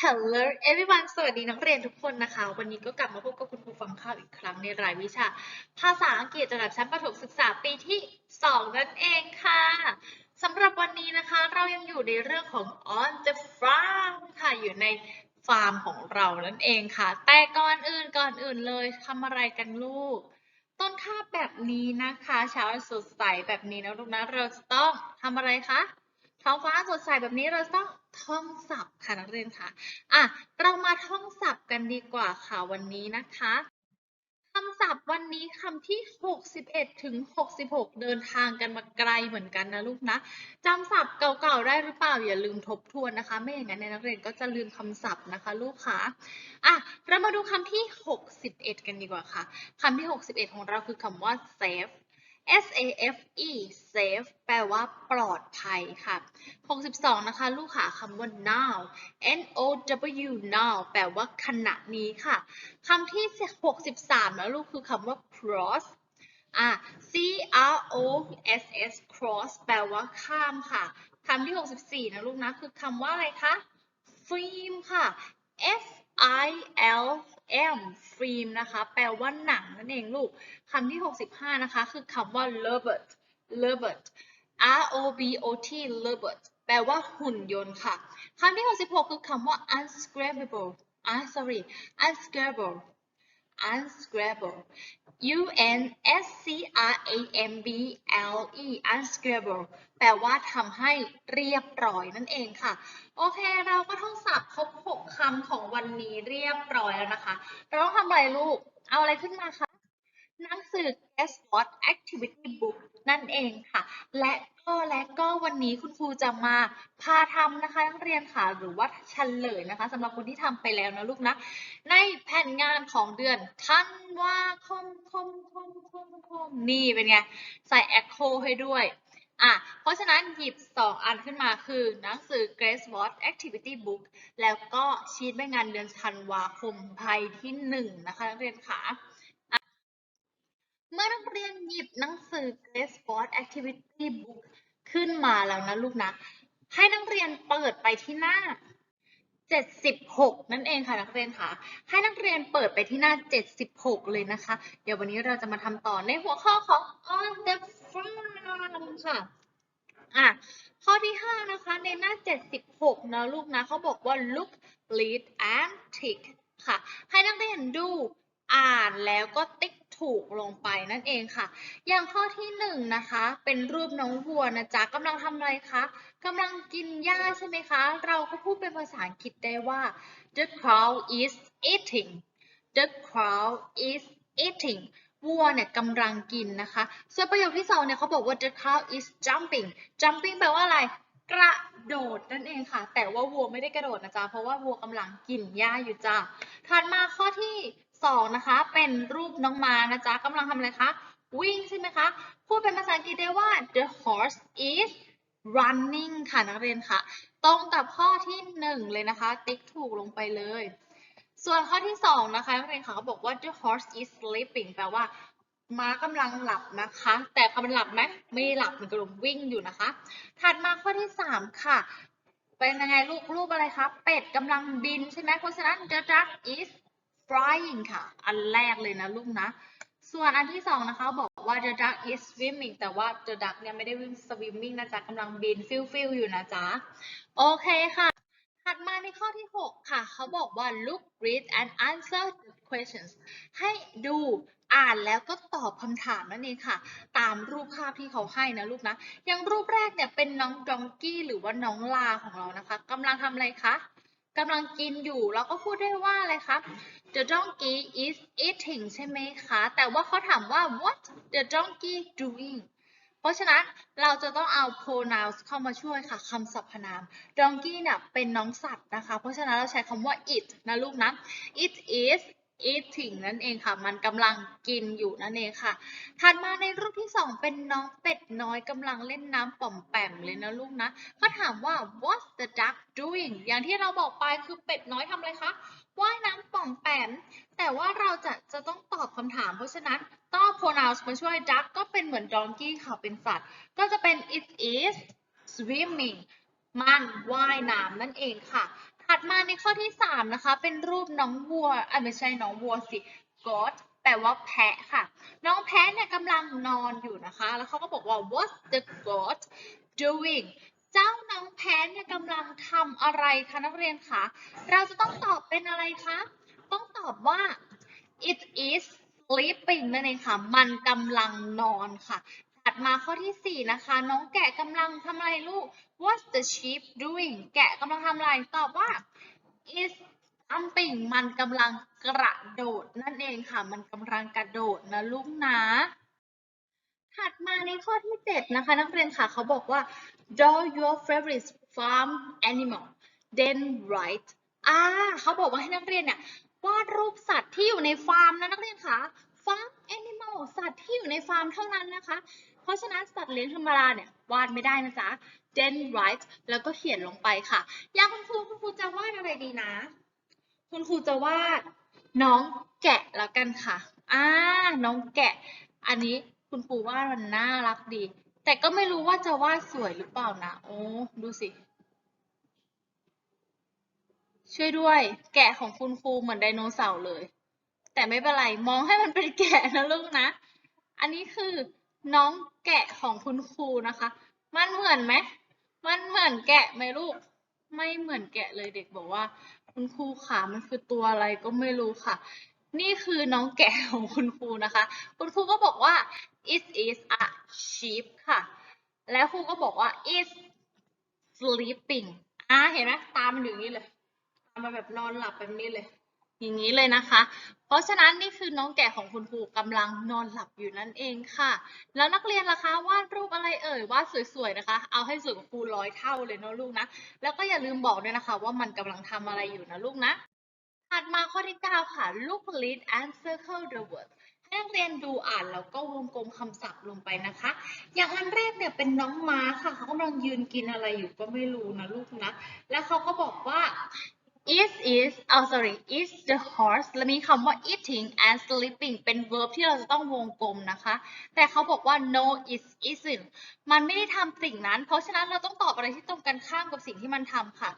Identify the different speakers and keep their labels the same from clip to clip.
Speaker 1: Hello everyone สวัสดีนักเรียนทุกคนนะคะ วันนี้ก็กลับมาพบกับคุณครูฟังข้าวอีกครั้งในรายวิชา ภาษาอังกฤษระดับชั้นประถมศึกษาปีที่ 2 นั่นเองค่ะสำหรับวันนี้นะคะ เรายังอยู่ในเรื่องของ on the farm ค่ะ อยู่ในฟาร์มของเรานั่นเองค่ะ แต่ก่อนอื่นก่อนอื่นเลยทำอะไรกันลูก ต้นข้าวแบบนี้นะคะ เช้าสดใสแบบนี้นะลูกนะ เราจะต้องทำอะไรคะ ท้องฟ้าสดใสแบบนี้เราต้องท่องศัพท์ค่ะนักเรียนค่ะอะ เรามาท่องศัพท์กันดีกว่าค่ะวันนี้นะคะคำศัพท์วันนี้คำที่ 61 ถึง 66 เดินทางกันมาไกลเหมือนกันนะลูกนะจำศัพท์เก่าๆได้หรือเปล่าอย่าลืมทบทวนนะคะ ไม่อย่างนั้นในนักเรียนก็จะลืมคำศัพท์นะคะ ลูกค่ะอะเรามาดูคำที่ 61 กันดีกว่าค่ะคำที่ 61 ของเราคือคำว่า safe S A F E safe แปลว่าปลอดภัยค่ะ 62 นะคะ ลูกค่ะคำว่า now N O W now แปลว่าขณะนี้ค่ะคำที่ 63 นะลูกคือคำว่า cross อะ C R O S S cross แปลว่าข้ามค่ะคำที่ 64 นะลูกนะ คือคำว่าอะไรคะ film ค่ะ F I L M film นะคะ แปลว่าหนังนั่นเองลูกคำที่ 65 นะคะ คือคำว่า robot robot R O B O T robot แปลว่าหุ่นยนต์ค่ะคำที่ 66 คือคำว่า unscrabble อ่า sorry unscrabble unscrabble U N S C R A M B L E unscrabble แปลว่าทำให้เรียบร้อยนั่นเองค่ะ โอเค เราก็ท่องศัพท์ครบ 6คำของวันนี้เรียบร้อยแล้วนะคะ เราต้องทำอะไรลูก เอาอะไรขึ้นมาคะหนังสือ Guess What Activity Book นั่นเองค่ะ และ ก็และก็วันนี้คุณครูจะมาพาทำนะคะนักเรียนค่ะหรือว่าเฉลยนะคะสำหรับคนที่ทำไปแล้วนะลูกนะในแผนงานของเดือนธันวาคมคมคมคมคมนี่เป็นไงใส่ echo ให้ด้วยอะเพราะฉะนั้นหยิบ 2 อันขึ้นมาคือ หนังสือ Grace Watt Activity Book แล้วก็ชีตใบงานเดือนธันวาคมไทยที่ 1 นะคะนักเรียนค่ะ เมื่อนักเรียนหยิบหนังสือ Grace Watt Activity Book ขึ้นมาแล้วนะลูกนะ ให้นักเรียนเปิดไปที่หน้า 76 นั่นเองค่ะนักเรียนค่ะ ให้นักเรียนเปิดไปที่หน้า 76 เลยนะคะ เดี๋ยววันนี้เราจะมาทำต่อในหัวข้อของ on the farm ค่ะอะข้อที่ 5 นะคะ ในหน้า 76 นะลูกนะเขาบอกว่า look read and tick ค่ะ ให้นักเรียนดู อ่านแล้วก็ติ๊ก ถูกลงไปนั่นเองค่ะ อย่างข้อที่1นะคะ เป็นรูปน้องวัวนะจ๊ะกำลังทำอะไรคะกำลังกินหญ้าใช่ไหมคะ เราก็พูดเป็นภาษาอังกฤษได้ว่า the cow is eating the cow is eating วัวเนี่ยกำลังกินนะคะ ส่วนประโยคที่สองเนี่ยเขาบอกว่า the cow is jumping jumping แปลว่าอะไรกระโดดนั่นเองค่ะ แต่ว่าวัวไม่ได้กระโดดนะจ๊ะเพราะว่าวัวกำลังกินหญ้าอยู่จ้ะถัดมาข้อที่ สองนะคะ เป็นรูปน้องม้านะจ๊ะกำลังทำอะไรคะ วิ่งใช่ไหมคะ พูดเป็นภาษาอังกฤษได้ว่า the horse is running ค่ะนักเรียนค่ะ ตรงกับข้อที่หนึ่งเลยนะคะ ติ๊กถูกลงไปเลย ส่วนข้อที่สองนะคะนักเรียนค่ะเขาบอกว่า the horse is sleeping แปลว่าม้ากำลังหลับนะคะ แต่คำมันหลับไหมไม่หลับมันกำลังวิ่งอยู่นะคะ ถัดมาข้อที่สามค่ะ เป็นยังไงรูปรูปอะไรคะ เป็ดกำลังบินใช่ไหมเพราะฉะนั้น the duck is flying ค่ะ อันแรกเลยนะลูกนะ ส่วนอันที่สองนะคะบอกว่า the duck is swimming แต่ว่า the duck เนี่ยไม่ได้วิ่ง swimming นะจ๊ะกำลังบินฟิลฟิลอยู่นะจ๊ะ โอเคค่ะ ถัดมาในข้อที่ 6 ค่ะ เขาบอกว่า look read and answer the questions ให้ดูอ่านแล้วก็ตอบคำถามนั่นเองค่ะ ตามรูปภาพที่เขาให้นะลูกนะอย่างรูปแรกเนี่ยเป็นน้องดองกี้หรือว่าน้องลาของเรานะคะกำลังทำอะไรคะ กำลังกินอยู่ เราก็พูดได้ว่าอะไรคะ The donkey is eating ใช่ไหมคะ แต่ว่าเขาถามว่า what the donkey doing เพราะฉะนั้นเราจะต้องเอา pronouns เข้ามาช่วยค่ะคำสรรพนาม donkey เนี่ยเป็นน้องสัตว์นะคะ เพราะฉะนั้นเราใช้คำว่า it นะลูกนะ it is eating นั่นเองค่ะ มันกำลังกินอยู่นั่นเองค่ะ ถัดมาในรูปที่สองเป็นน้องเป็ดน้อยกำลังเล่นน้ำป่อมแปมเลยนะลูกนะเขาถามว่า what's the duck doing อย่างที่เราบอกไปคือเป็ดน้อยทำอะไรคะ ว่ายน้ำป่อมแปม แต่ว่าเราจะจะต้องตอบคำถาม เพราะฉะนั้นต้อง pronouns มาช่วย duck ก็เป็นเหมือน donkey ค่ะ เป็นสัตว์ ก็จะเป็น it is swimming มันว่ายน้ำนั่นเองค่ะ ถัดมาในข้อที่สามนะคะ เป็นรูปน้องวัวอะไม่ใช่น้องวัวสิ goat แปลว่าแพะค่ะ น้องแพะเนี่ยกำลังนอนอยู่นะคะ แล้วเขาก็บอกว่า what's the goat doing เจ้าน้องแพะเนี่ยกำลังทำอะไรคะนักเรียนคะ เราจะต้องตอบเป็นอะไรคะ ต้องตอบว่า it is sleeping นั่นเองค่ะ มันกำลังนอนค่ะ ดมาข้อที่ 4 นะคะ น้องแกะกำลังทำอะไรลูก What's the sheep doing แกะกำลังทำอะไร ตอบว่า is jumping มันกำลังกระโดดนั่นเองค่ะ มันกำลังกระโดดนะลูกนะถัดมาในข้อที่ 7 นะคะ นักเรียนค่ะเขาบอกว่า draw your favorite farm animal then write อ่าเขาบอกว่าให้นักเรียนเนี่ยวาดรูปสัตว์ที่อยู่ในฟาร์มนะนักเรียนค่ะ farm animal สัตว์ที่อยู่ในฟาร์มเท่านั้นนะคะ เพราะฉะนั้นสัตว์เลี้ยงธรรมดาเนี่ยวาดไม่ได้นะจ๊ะ then write แล้วก็เขียนลงไปค่ะ อยางคุณครูคุณครูจะวาดอะไรดีนะ คุณครูจะวาดน้องแกะแล้วกันค่ะ อ่า น้องแกะ อันนี้คุณครูวาดมันน่ารักดี แต่ก็ไม่รู้ว่าจะวาดสวยหรือเปล่านะ โอ้ ดูสิ ช่วยด้วย แกะของคุณครูเหมือนไดโนเสาร์เลย แต่ไม่เป็นไร มองให้มันเป็นแกะนะลูกนะ อันนี้คือ น้องแกะของคุณครูนะคะ มันเหมือนไหม มันเหมือนแกะไหมลูก ไม่เหมือนแกะเลยเด็กบอกว่า คุณครูขามันคือตัวอะไรก็ไม่รู้ค่ะ นี่คือน้องแกะของคุณครูนะคะ คุณครูก็บอกว่า it is a sheep ค่ะ แล้วครูก็บอกว่า is sleeping อ่าเห็นไหมตามมันอยู่อย่างนี้เลย ตามมาแบบนอนหลับแบบนี้เลย อย่างนี้เลยนะคะ เพราะฉะนั้นนี่คือน้องแกะของคุณครูกำลังนอนหลับอยู่นั่นเองค่ะ แล้วนักเรียนล่ะคะวาดรูปอะไรเอ่ยวาดสวยๆนะคะ เอาให้สวยกว่าครูร้อยเท่าเลยเนาะลูกนะ แล้วก็อย่าลืมบอกด้วยนะคะ ว่ามันกำลังทำอะไรอยู่นะลูกนะถัดมาข้อที่ 9 ค่ะ look read and circle the word ให้นักเรียนดูอ่านแล้วก็วงกลมคำศัพท์ลงไปนะคะ อย่างอันแรกเนี่ยเป็นน้องม้าค่ะ เขากำลังยืนกินอะไรอยู่ก็ไม่รู้นะลูกนะ แล้วเขาก็บอกว่า is is oh sorry is the horse แล้วมีคำว่า eating and sleeping เป็น verb ที่เราจะต้องวงกลมนะคะ แต่เขาบอกว่า no is isn't มันไม่ได้ทำสิ่งนั้น เพราะฉะนั้นเราต้องตอบอะไรที่ตรงกันข้ามกับสิ่งที่มันทำค่ะ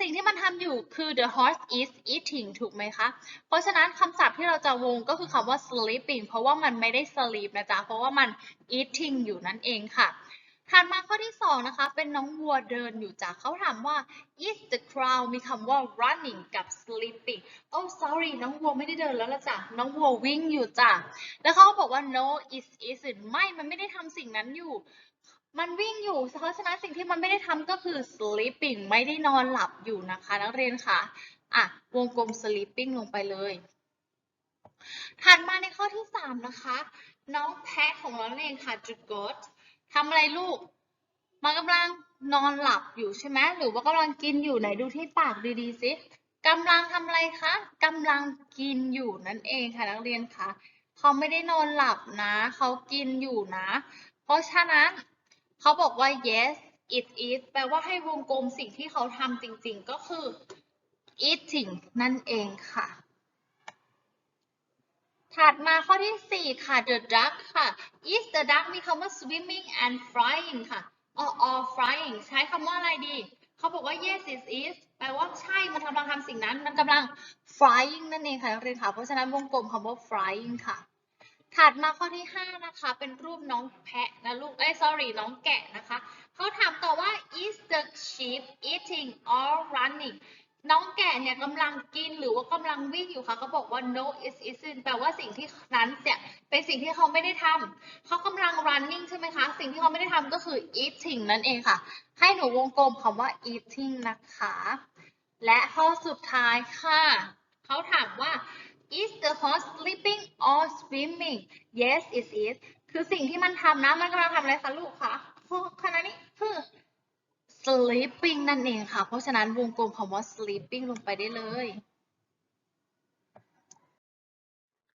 Speaker 1: สิ่งที่มันทำอยู่คือ the horse is eating ถูกไหมคะ เพราะฉะนั้นคำศัพท์ที่เราจะวงก็คือคำว่า sleeping เพราะว่ามันไม่ได้ sleep นะจ๊ะ เพราะว่ามัน eating อยู่นั่นเองค่ะ ถัดมาข้อที่สองนะคะ เป็นน้องวัวเดินอยู่จ้ะเขาถามว่า is the crowd มีคำว่า running กับ sleeping oh sorry น้องวัวไม่ได้เดินแล้วละจ้ะน้องวัววิ่งอยู่จ้ะแล้วเขาบอกว่า no it isn't ไม่มันไม่ได้ทำสิ่งนั้นอยู่ มันวิ่งอยู่เพราะฉะนั้นสิ่งที่มันไม่ได้ทำก็คือ sleeping ไม่ได้นอนหลับอยู่นะคะ นักเรียนค่ะอะวงกลม sleeping ลงไปเลยถัดมาในข้อที่สามนะคะ น้องแพะของเราเองค่ะ the goat ทำอะไรลูก มันกำลังนอนหลับอยู่ใช่ไหมหรือว่ากำลังกินอยู่ไหนดูที่ปากดีๆสิกำลังทำอะไรคะกำลังกินอยู่นั่นเองค่ะนักเรียนคะเขาไม่ได้นอนหลับนะ เขากินอยู่นะ เพราะฉะนั้นเขาบอกว่า yes it is แปลว่าให้วงกลมสิ่งที่เขาทำจริงๆ ก็คือ eating นั่นเองค่ะ ถัดมาข้อที่ 4 ค่ะ the duck ค่ะ is the duck มีคำว่า swimming and flying ค่ะ or or flying ใช้คำว่าอะไรดี เขาบอกว่า yes it is แปลว่าใช่ มันกำลังทำสิ่งนั้น มันกำลัง flying นั่นเองค่ะนักเรียนค่ะ เพราะฉะนั้นวงกลมคำว่า flying ค่ะ ถัดมาข้อที่ 5 นะคะ เป็นรูปน้องแพะนะลูก เอ้ย sorry น้องแกะนะคะ เขาถามต่อว่า is the sheep eating or running น้องแกะเนี่ยกำลังกินหรือว่ากำลังวิ่งอยู่ค่ะเขาบอกว่า no it isn't แปลว่าสิ่งที่นั้นเนี่ยเป็นสิ่งที่เขาไม่ได้ทำเขากำลัง running ใช่ไหมคะ สิ่งที่เขาไม่ได้ทำก็คือ eating นั่นเองค่ะ ให้หนูวงกลมคำว่า eating นะคะ และข้อสุดท้ายค่ะ เขาถามว่า is the horse sleeping or swimming yes it is คือสิ่งที่มันทำนะ มันกำลังทำอะไรคะลูกคะคณะนี้คือ sleeping นั่นเองค่ะ เพราะฉะนั้นวงกลมคำว่า sleeping ลงไปได้เลย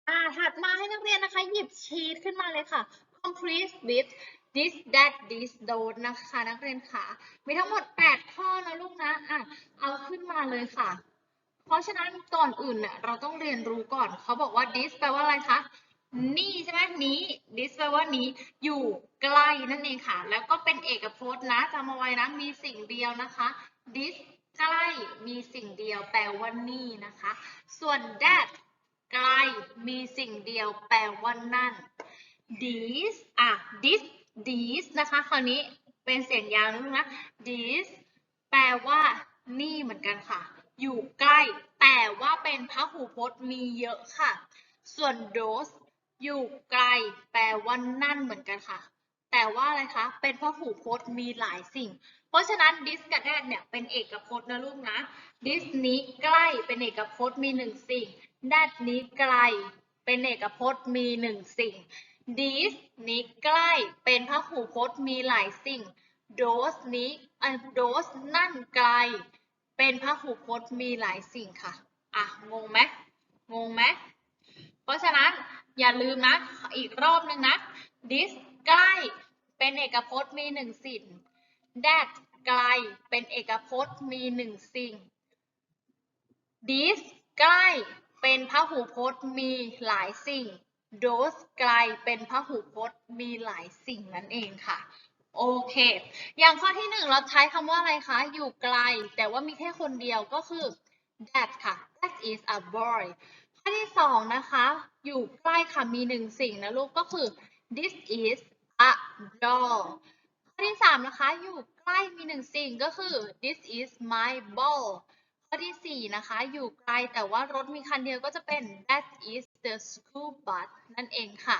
Speaker 1: อ่าถัดมาให้นักเรียนนะคะ หยิบชีทขึ้นมาเลยค่ะ complete with this that this don't นะคะ นักเรียนค่ะ มีทั้งหมด 8 ข้อนะลูกนะอะเอาขึ้นมาเลยค่ะ เพราะฉะนั้นก่อนอื่นเนี่ยเราต้องเรียนรู้ก่อน เขาบอกว่า this แปลว่าอะไรคะ นี่ใช่ไหมนี้ this แปลว่านี้อยู่ใกล้นั่นเองค่ะ แล้วก็เป็นเอกพจน์นะจำเอาไว้นะมีสิ่งเดียวนะคะ this ใกล้มีสิ่งเดียวแปลว่านี่นะคะ ส่วน that ไกลมีสิ่งเดียวแปลว่านั่น this อะ this this นะคะคราวนี้เป็นเสียงยาวนะลูกนะ this แปลว่านี่เหมือนกันค่ะ อยู่ใกล้ แต่ว่าเป็นพหูพจน์มีเยอะค่ะ ส่วน those อยู่ไกล แปลว่านั่นเหมือนกันค่ะ แต่ว่าอะไรคะ เป็นพหูพจน์มีหลายสิ่ง เพราะฉะนั้น this กับ that เนี่ยเป็นเอกพจน์นะลูกนะ this นี้ใกล้เป็นเอกพจน์มีหนึ่งสิ่ง that นี้ไกล เป็นเอกพจน์มีหนึ่งสิ่ง this นี้ใกล้เป็นพหูพจน์มีหลายสิ่ง those นี้อะ those นั่นไกล เป็นพหูพจน์มีหลายสิ่งค่ะ อะ งงไหมงงไหม ราะฉะนั้นอย่าลืมนะ อีกรอบหนึ่งนะ this ใกล้เป็นเอกพจน์มีหนึ่งสิ่ง that ไกลเป็นเอกพจน์มีหนึ่งสิ่ง this ใกล้เป็นพหูพจน์มีหลายสิ่ง those ไกลเป็นพหูพจน์มีหลายสิ่งนั่นเองค่ะ โอเค อย่างข้อที่หนึ่งเราใช้คำว่าอะไรคะ อยู่ไกล แต่ว่ามีแค่คนเดียวก็คือ that ค่ะ that is a boy ที่สองนะคะ อยู่ใกล้ค่ะมีหนึ่งสิ่งนะลูกก็คือ this is a doll ข้อที่สามนะคะ อยู่ใกล้มีหนึ่งสิ่งก็คือ this is my ball ข้อที่สี่นะคะ อยู่ไกลแต่ว่ารถมีคันเดียวก็จะเป็น that is the school bus นั่นเองค่ะ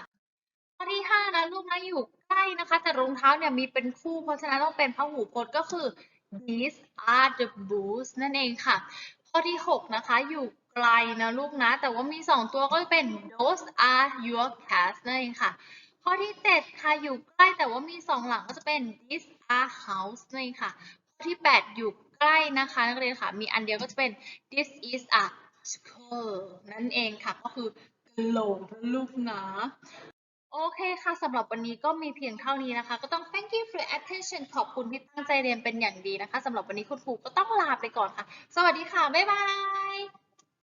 Speaker 1: ข้อที่ห้านะลูกนะอยู่ใกล้นะคะ แต่รองเท้าเนี่ยมีเป็นคู่ เพราะฉะนั้นต้องเป็นพหูพจน์ก็คือ these are the boots นั่นเองค่ะ ข้อที่หกนะคะ อยู่ ลนะลูกนะ แต่ว่ามีสองตัวก็เป็น those are your cats นั่นเองค่ะ ข้อที่เจ็ดค่ะอยู่ใกล้แต่ว่ามีสองหลังก็จะเป็น these are house นั่นเองค่ะ ข้อที่แปดอยู่ใกล้นะคะนักเรียนค่ะมีอันเดียวก็จะเป็น this is a school นั่นเองค่ะ ก็คือกะโหลกนะลูกนะโอเคค่ะ สำหรับวันนี้ก็มีเพียงเท่านี้นะคะ ก็ต้อง thank you for your attention ขอบคุณที่ตั้งใจเรียนเป็นอย่างดีนะคะ สำหรับวันนี้คุณครูก็ต้องลาไปก่อนค่ะ สวัสดีค่ะ บ๊ายบาย